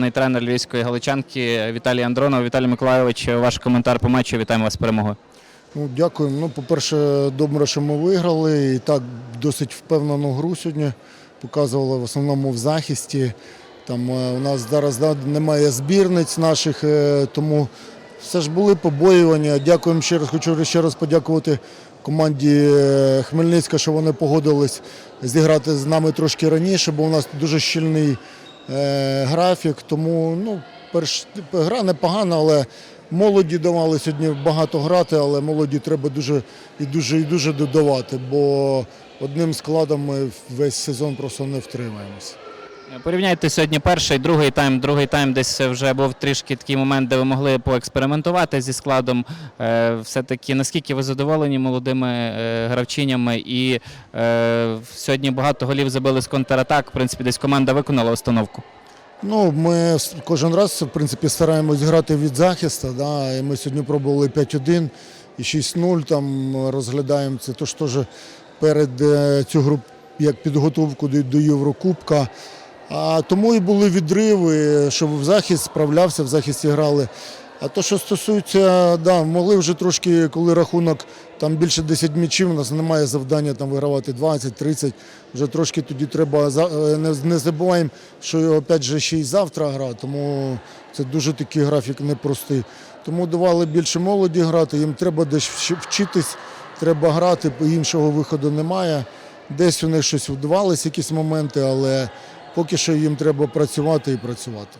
головний тренер львівської галичанки Віталій Андронов. Віталій Миколайович, ваш коментар по матчу. Вітаємо вас з перемогою. Ну, дякую. Ну, по-перше, добре, що ми виграли. І так досить впевнену гру сьогодні показували в основному в захисті. Там е, у нас зараз немає збірниць наших, е, тому все ж були побоювання. Дякуємо ще раз. Хочу ще раз подякувати команді е, Хмельницька, що вони погодились зіграти з нами трошки раніше, бо у нас дуже щільний графік. Тому ну, перш, гра непогана, але молоді давали сьогодні багато грати, але молоді треба дуже і дуже і дуже додавати, бо одним складом ми весь сезон просто не втримаємося. Порівняйте сьогодні перший, другий тайм. Другий тайм десь вже був трішки такий момент, де ви могли поекспериментувати зі складом. Е, Все-таки наскільки ви задоволені молодими е, гравчинями? І е, сьогодні багато голів забили з контратак. В принципі, десь команда виконала установку. Ну, ми кожен раз в принципі стараємось грати від захисту. Да? І ми сьогодні пробували 5-1 і 6-0 там розглядаємо це. Тож теж перед цю гру як підготовку до Єврокубка. А тому і були відриви, що в захист справлявся, в захисті грали. А то, що стосується, да, могли вже трошки, коли рахунок там більше 10 м'ячів, у нас немає завдання там вигравати 20-30. Вже трошки тоді треба е, не, забуваємо, що опять же ще й завтра гра, тому це дуже такий графік непростий. Тому давали більше молоді грати, їм треба десь вчитись, треба грати, іншого виходу немає. Десь у них щось вдавалися, якісь моменти, але поки що їм треба працювати і працювати.